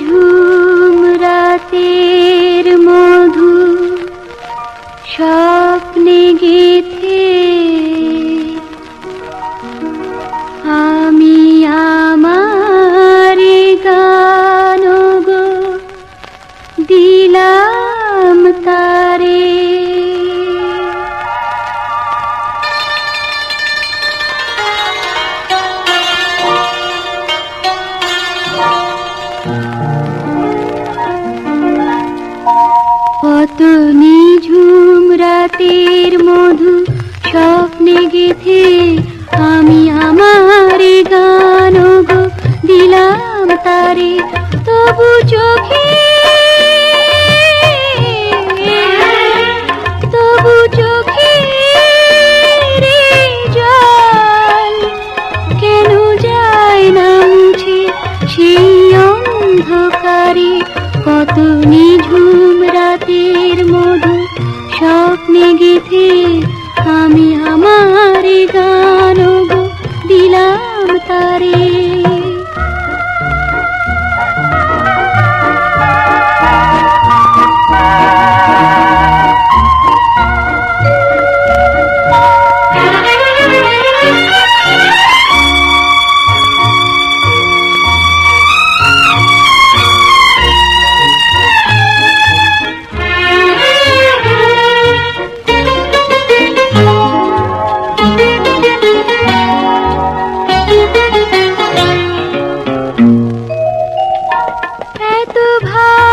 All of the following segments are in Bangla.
ঝুম রাতের মধু স্বপ্নে গেথে সেই অন্ধকারে কত নিঝুম রাতের ভাই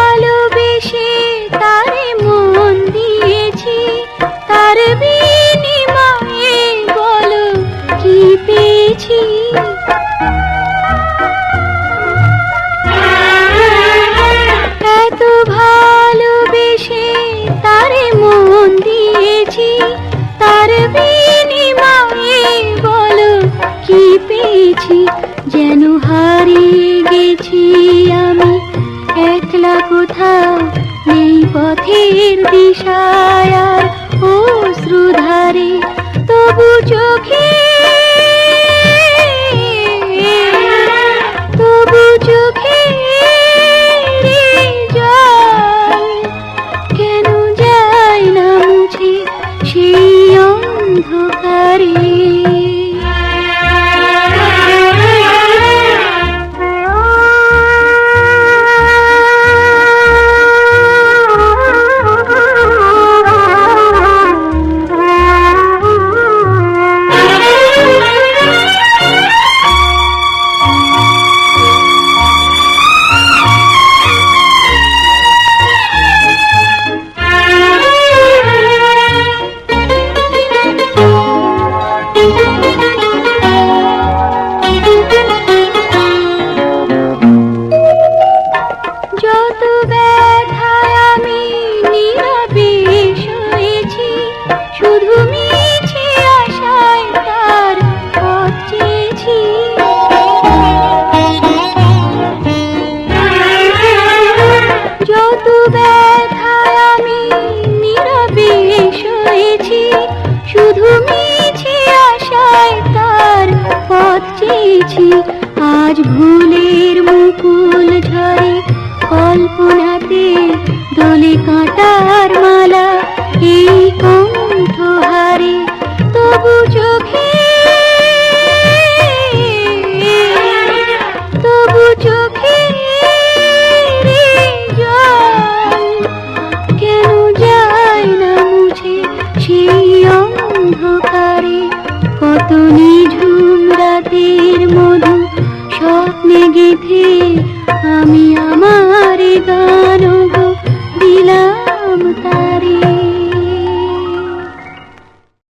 পথের দিশায় আর অশ্রুধারে তবু চোখে তবু কেন যায় সেই পথ আজ ভুলের মুকুল ঝরে, কল্পনাতে দোলে কাঁটার মালা, এই কণ্ঠহারে তবু চোখে তবু চোখে কেন যায় না মুছে সেই অন্ধকারে? কত নিঝুম थे